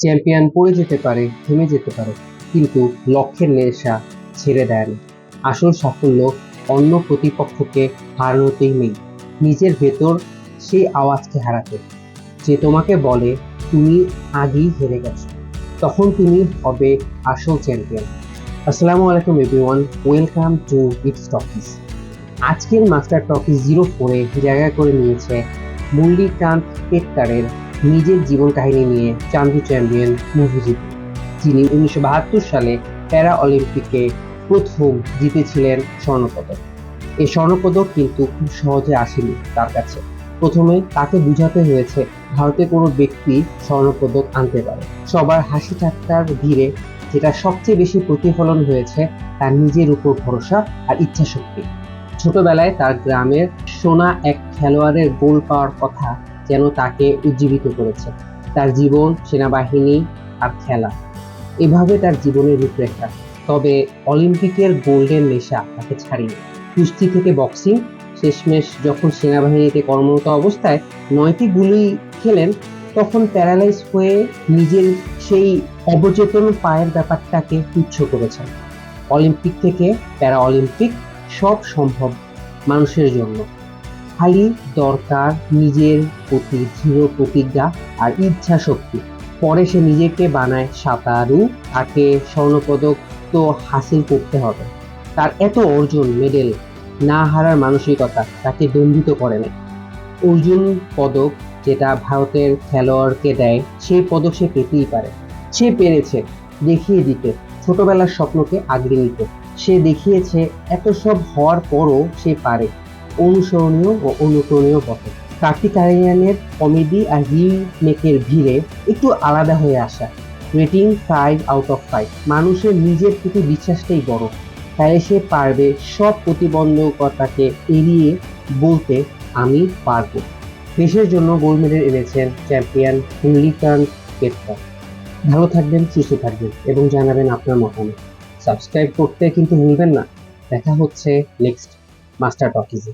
Champion পড়ে যেতে পারে, থেমে যেতে পারে, কিন্তু লক্ষ্যের নেশা ছেড়ে দেয় না আসল সাফল্য অন্য প্রতিপক্ষকে হারানোতেই নেই। নিজের ভেতর সেই আওয়াজকে হারাতে, যে তোমাকে বলে, তুমি আগেই হেরে গেছো। তখন তুমি হবে আসল চ্যাম্পিয়ন। আসসালামু আলাইকুম everyone, welcome to it's talkies. আজকের মাস্টার টকিস জিরো ফোরে জায়গা করে নিয়েছে মুরলীকান্ত পেটকারের নিজের জীবন কাহিনী নিয়ে চান্দু চ্যাম্পিয়ন মুভিজিৎ যিনি উনিশশো বাহাত্তর সালে প্যারা অলিম্পিকে প্রথম জিতেছিলেন স্বর্ণপদক। এই স্বর্ণপদক কিন্তু খুব সহজে আসেনি তার কাছে। প্রথমে তাকে বুঝাতে হয়েছে, ভারতে কোনো ব্যক্তি স্বর্ণপদক আনতে পারে। সবার হাসি ঠাট্টার ভিড়ে যেটা সবচেয়ে বেশি প্রতিফলন হয়েছে, তার নিজের উপর ভরসা আর ইচ্ছা শক্তি ছোটবেলায় তার গ্রামের সোনা এক খেলোয়াড়ের গোল পাওয়ার কথা যেন তাকে উজ্জীবিত করেছে। তার জীবন, সেনাবাহিনী আর খেলা। এভাবে তার জীবনের রূপরেখা। তবে অলিম্পিকের গোল্ডেন নেশা তাকে ছাড়িয়ে কুস্তি থেকে বক্সিং, শেষমেশ যখন সেনাবাহিনীতে কর্মরত অবস্থায় নয়টি গুলি খেলেন, তখন প্যারালাইজ হয়ে নিজের সেই অবচেতন পায়ের ব্যাপারটাকে তুচ্ছ করেছেন। অলিম্পিক থেকে প্যারা অলিম্পিক সব সম্ভব মানুষের জন্য। খালি দরকার নিজের প্রতি দৃঢ় প্রতিজ্ঞা আর ইচ্ছা শক্তি। পরে সে নিজেকে বানায় সাঁতারু, তাকে স্বর্ণপদক তো হাসিল করতে হবে। তার এত অর্জন মেডেল না হারার মানসিকতা তাকে দণ্ডিত করে না অর্জুন পদক যেটা ভারতের খেলোয়াড়কে দেয়, সেই পদক সে পেতেই পারে। সে পেরেছে দেখিয়ে দিতে, ছোটবেলার স্বপ্নকে আগড়ে নিতে। সে দেখিয়েছে এত সব হওয়ার পরও সে পারে। অনুসরণীয় ও অনুকরণীয় পথে কার্তিক আরিয়ানের কমেডি আর রিমেকের ভিড়ে একটু আলাদা হয়ে আসা। Rating five out of five. মানুষের নিজের প্রতি বিশ্বাসটাই বড়। তাই সে পারবে সব প্রতিবন্ধকতাকে এড়িয়ে বলতে আমি পারব। দেশের জন্য গোল্ড মেডেল এনেছেন চ্যাম্পিয়ন মুরলীকান্ত পেটকা ভালো থাকবেন, সুস্থ থাকবেন এবং জানাবেন আপনার মতামত। সাবস্ক্রাইব করতে কিন্তু ভুলবেন না। দেখা হচ্ছে নেক্সট মাস্টার টকিজে